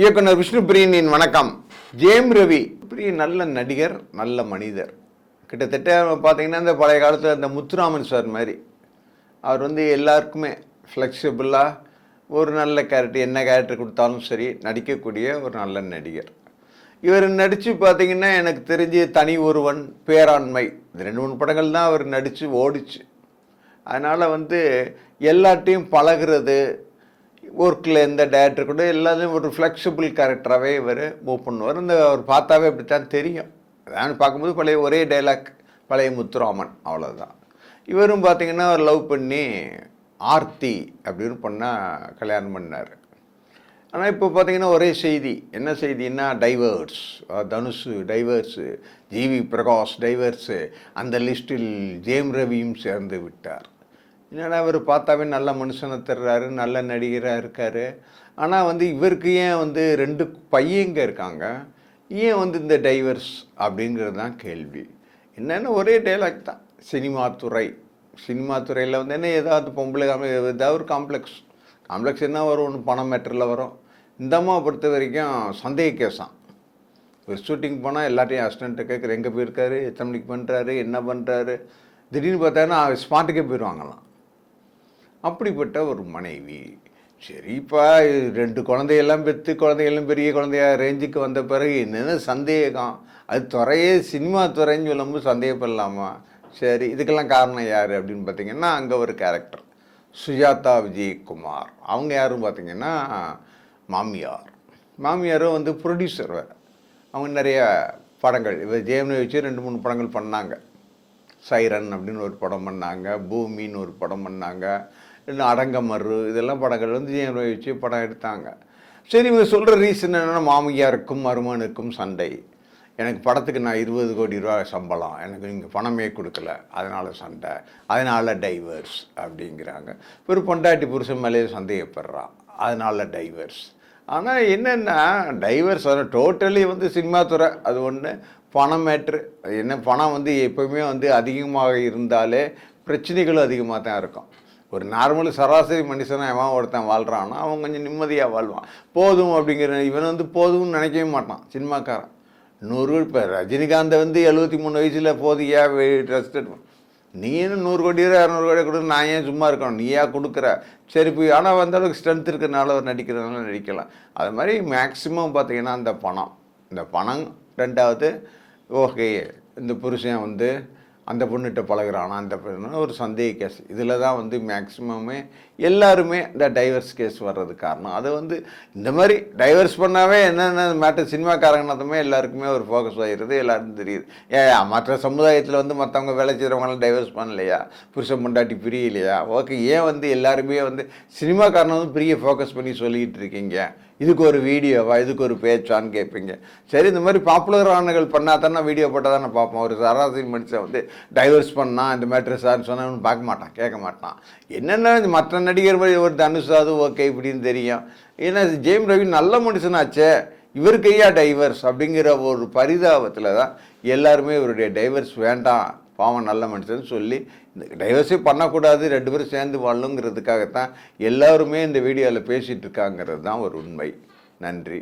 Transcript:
இயக்குனர் விஷ்ணு பிரியனின் வணக்கம். ஜேம் ரவி. பெரிய நல்ல நடிகர் நல்ல மனிதர். கிட்டத்தட்ட பார்த்தீங்கன்னா இந்த பழைய காலத்தில் இந்த முத்துராமன் சார் மாதிரி. அவர் வந்து எல்லாருக்குமே ஃப்ளெக்சிபிளாக ஒரு நல்ல கேரக்டர் என்ன கேரக்டர் கொடுத்தாலும் சரி நடிக்கக்கூடிய ஒரு நல்ல நடிகர். இவர் நடித்து பார்த்தீங்கன்னா எனக்கு தெரிஞ்சு தனி ஒருவன் பேராண்மை. இந்த ரெண்டு மூணு படங்கள் தான் அவர் நடித்து ஓடிச்சு. அதனால் வந்து எல்லார்ட்டையும் பழகுறது ஒர்க்கில் எந்த டேரக்டர் கூட எல்லாத்தையும் ஒரு ஃப்ளெக்சிபிள் கேரக்டராகவே இவர் மூவ் பண்ணுவார். இந்த அவர் பார்த்தாவே அப்படித்தான் தெரியும். அதான் பார்க்கும்போது பழைய ஒரே டைலாக் பழைய முத்துராமன் அவ்வளோதான் இவரும் பார்த்திங்கன்னா அவர் லவ் பண்ணி ஆர்த்தி அப்படின்னு பண்ணால் கல்யாணம் பண்ணார். ஆனால் இப்போ பார்த்தீங்கன்னா ஒரே செய்தி. என்ன செய்தின்னா divorce Dhanush divorce G V Prakash divorce அந்த லிஸ்ட்டில் ஜேம் ரவியும் சேர்ந்து விட்டார். என்னடா அவர் பார்த்தாவே நல்ல மனுஷனை தர்றாரு நல்ல நடிகராக இருக்கார். ஆனால் வந்து இவருக்கு ஏன் வந்து ரெண்டு பையங்க இருக்காங்க? ஏன் வந்து இந்த டைவர்ஸ் அப்படிங்கிறது தான் கேள்வி. என்னென்னா ஒரே டைலாக் தான். சினிமா துறை. சினிமா துறையில் வந்து என்ன ஏதாவது பொம்பளை காம- ஏதாவது ஒரு காம்ப்ளெக்ஸ் காம்ப்ளெக்ஸ் என்ன வரும்? ஒன்று பணம் மேட்டரில் வரும். இந்த அம்மா பொறுத்த வரைக்கும் சந்தேக கேஸாம் ஒரு ஷூட்டிங் போனால் எல்லாத்தையும் அசிஸ்டண்ட்டை கேட்குற எங்கே போயிருக்காரு? எத்தனை மணிக்கு பண்ணுறாரு என்ன பண்ணுறாரு திடீர்னு பார்த்தாங்கன்னா ஸ்பாட்டுக்கே போயிடுவாங்களாம் அப்படிப்பட்ட ஒரு மனைவி. சரிப்பா ரெண்டு குழந்தையெல்லாம் பெற்று குழந்தையெல்லாம் பெரிய குழந்தையா ரேஞ்சுக்கு வந்த பிறகு என்னென்ன சந்தேகம்? அது துறையே சினிமா துறைன்னு சொல்லும்போது சந்தேகப்படலாமா? சரி இதுக்கெல்லாம் காரணம் யார் அப்படின்னு பார்த்தீங்கன்னா அங்கே ஒரு கேரக்டர் சுஜாதா விஜயகுமார். அவங்க யாரும் பார்த்தீங்கன்னா மாமியார். மாமியாரும் வந்து ப்ரொடியூசர் வேறு. அவங்க நிறைய படங்கள். இவர் ஜெயமனை வச்சு ரெண்டு மூணு படங்கள் பண்ணாங்க. சைரன் அப்படின்னு ஒரு படம் பண்ணாங்க. பூமின்னு ஒரு படம் பண்ணாங்க. இல்லை அடங்கமரு இதெல்லாம் படங்கள் வந்து ஜெயமனை வச்சு படம் எடுத்தாங்க. சரி இவங்க சொல்கிற ரீசன் என்னென்னா மாமியாருக்கும் மருமனுக்கும் சண்டை. எனக்கு படத்துக்கு நான் இருபது கோடி ரூபா சம்பளம். எனக்கு நீங்கள் பணமே கொடுக்கல. அதனால் சண்டை. அதனால் டைவர்ஸ் அப்படிங்கிறாங்க. ஒரு பொண்டாட்டி புருஷன் மேலேயே சந்தேகப்படுறான் அதனால் டைவர்ஸ் ஆனால் என்னென்னா டைவர்ஸ் டோட்டலி வந்து சினிமா துறை. அது ஒன்று பணம் மேட்ரு என்ன பணம் வந்து எப்போவுமே வந்து அதிகமாக இருந்தாலே பிரச்சனைகளும் அதிகமாக தான் இருக்கும். ஒரு நார்மல் சராசரி மனுஷனா எவன் ஒருத்தன் வாழ்கிறான்னா அவன் கொஞ்சம் நிம்மதியாக வாழ்வான். போதும் அப்படிங்கிற இவன் வந்து போதும்னு நினைக்கவே மாட்டான் சினிமாக்காரன். நூறு இப்போ ரஜினிகாந்தை வந்து எழுபத்தி மூணு வயசில் போதியா எடுப்பான் நீ என்ன நூறு கோடி இரநூறு கோடி கொடுத்து நான் ஏன் சும்மா இருக்கணும்? நீயா கொடுக்குற? சரி போய் ஆனால் வந்த அளவுக்கு ஸ்ட்ரென்த் இருக்கிறனால அவர் நடிக்கிறதுனால நடிக்கலாம். அது மாதிரி மேக்ஸிமம் பார்த்தீங்கன்னா அந்த பணம். இந்த பணம் ரெண்டாவது ஓகே இந்த புருஷன் வந்து அந்த பொண்ணுகிட்ட பழகிறானா அந்த பொண்ணு ஒரு சந்தேக கேஸ் இதில் தான் வந்து மேக்ஸிமமே எல்லாருமே இந்த டைவர்ஸ் கேஸ் வர்றது காரணம். அது வந்து இந்த மாதிரி டைவர்ஸ் பண்ணாவே என்னென்ன மேட்டர் சினிமாக்காரங்கனதுமே எல்லாருக்குமே ஒரு ஃபோக்கஸ் ஆகிடுது எல்லாருக்கும் தெரியுது. ஏ மற்ற சமுதாயத்தில் வந்து மற்றவங்க வேலை செய்கிறவங்களாம் டைவர்ஸ் பண்ணலையா? புருஷன் பொண்டாட்டி பிரியலையா? ஓகே ஏன் வந்து எல்லாருமே வந்து சினிமாக்காரனை வந்து பெரிய ஃபோக்கஸ் பண்ணி சொல்லிக்கிட்டு இருக்கீங்க? இதுக்கு ஒரு வீடியோவா இதுக்கு ஒரு பேச்சான்னு கேட்பீங்க சரி இந்த மாதிரி பாப்புலர் ஆனகள் பண்ணால் தானே வீடியோ போட்டால் தானே பார்ப்போம். ஒரு சராசரி மனுஷன் வந்து டைவர்ஸ் பண்ணால் இந்த மேட்ரு சார்னு சொன்னால் பார்க்க மாட்டான் கேட்க மாட்டான். என்னென்ன இந்த மற்ற நடிகர் மாதிரி ஒரு தனுஷாது ஓகே இப்படின்னு தெரியும். ஏன்னா ஜெயம் ரவி நல்ல மனுஷனாச்சே. இவர் கையா டைவர்ஸ் அப்படிங்கிற ஒரு பரிதாபத்தில் தான் எல்லாருமே இவருடைய டைவர்ஸ் வேண்டாம். பாவம் நல்ல மனுஷன் சொல்லி இந்த டைவர்ஸே பண்ணக்கூடாது ரெண்டு பேரும் சேர்ந்து வாழணுங்கிறதுக்காகத்தான் எல்லாருமே இந்த வீடியோவில் பேசிகிட்டு இருக்காங்கிறது தான் ஒரு உண்மை. நன்றி.